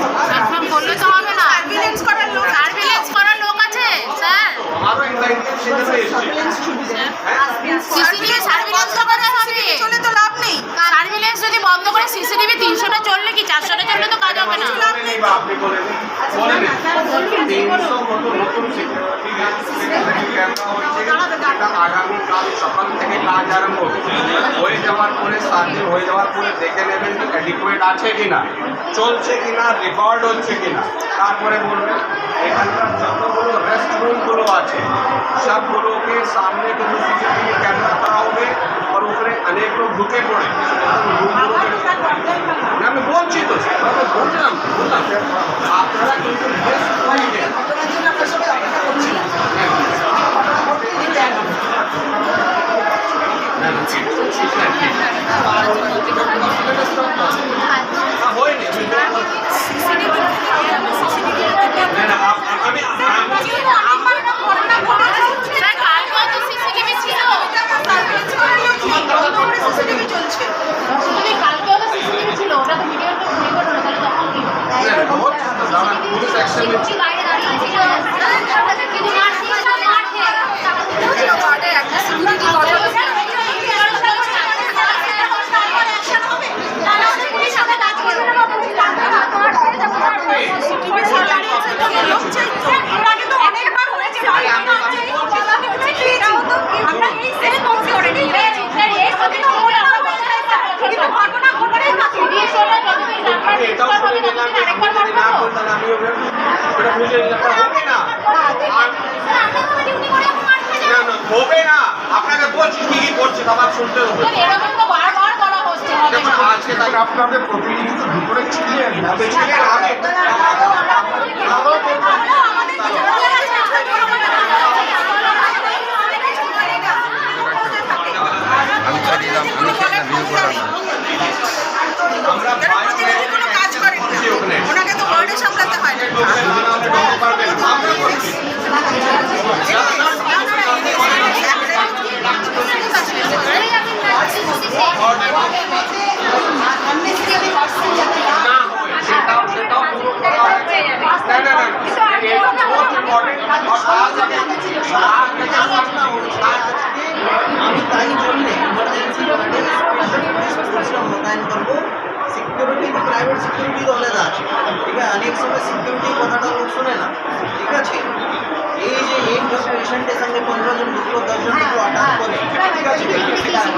Confirm করলে তো হবে না সার্ভিলেন্স করার আছে, স্যার। তো হবে চলে তো লাভ নেই সার্ভিলেন্স যদি বন্ধ করে সিসিটিভি তিনশোটা চললে কি, চারশোটা চললে তো কাজ হবে না? কাজ আরম্ভ। হয়ে যাওয়ার পরে সাত হয়ে যাওয়ার পরে দেখে নেবেন অ্যাডিকুয়েট আছে কিনা চলছে কিনা রেকর্ড হচ্ছে কিনা। তারপরে বলবেন এখানকার যতগুলো রেস্টরুমগুলো আছে সবগুলোকে সামনে কিন্তু সিসিটিভি ক্যামেরা করা হবে আর উপরে অনেক লোক ঢুকে পড়ে। না, আমি বলছি তো বললাম। আপনারা কিন্তু বেশ পয়েন্টে হয়নি না, না, আপ- আমি স্যার কালকেও তো সিসিটিভি ছিল সিসিটিভি চলছে তুমি কালকেও তো সিসিটিভি ছিল ওটা তো ভিডিও রেকর্ড হলো তাহলে তখন কি না, না, হচ্ছে তো, দাঁড়ান, পুলিশ অ্যাকশন নিচ্ছে বাইরে দাঁড়িয়ে ছিল কিছু মারছিল মাঠে একটা সিকিউরিটি কথা সিসিটিভি সার্ভিলেন্সের জন্য লোক চাই তো এর আগে তো অনেকবার হয়েছে আমরা এই সেট করছি অলরেডি কিন্তু ঘটনা ঘটনাই বাকি আমি এটাও শুনে নিলাম যে আমি যদি না করি তাহলে আমি ওটা ওটা বুঝে নিলাম হবে না আর- না না হবে না। আপনাকে বলছি কি কি করছে আমার শুনতে হবে। এরকম তো বারবার বলা হচ্ছে না। আজকে তাই আপনাদের প্রতিনিধি তো ভিতরে ছিলেন না ছিলেন আগে। আমি চালিয়ে দিলাম আমি খেললাম ভিডিও করলাম না আমরা এরা প্রতিনিধি কোনো কাজ করেন না ওখানে ওনাকে তো ওয়ার্ডে সামলাতে হয় না ঢুকতে পারবেন আমরা করছি না হয় সেটাও সেটাও পুরো করা হয়েছে না না না এটা বহুত ইম্পর্টেন্ট আর আজ আগে আজ থেকে সামনা আজ আজকে আমি তাই জন্যে ইমার্জেন্সি ওয়ার্ডে স্পেশাল পুলিশ ফোর্সটা মোতায়েন করব সিকিউরিটি প্রাইভেট সিকিউরিটি আলাদা আছে ঠিক আছে অনেক সময় সিকিউরিটি কথাটা লোক শোনে না ঠিক আছে? এই যে এই পেশেন্টের সঙ্গে পনেরো জন দুটো দশজন করে ঠিক আছে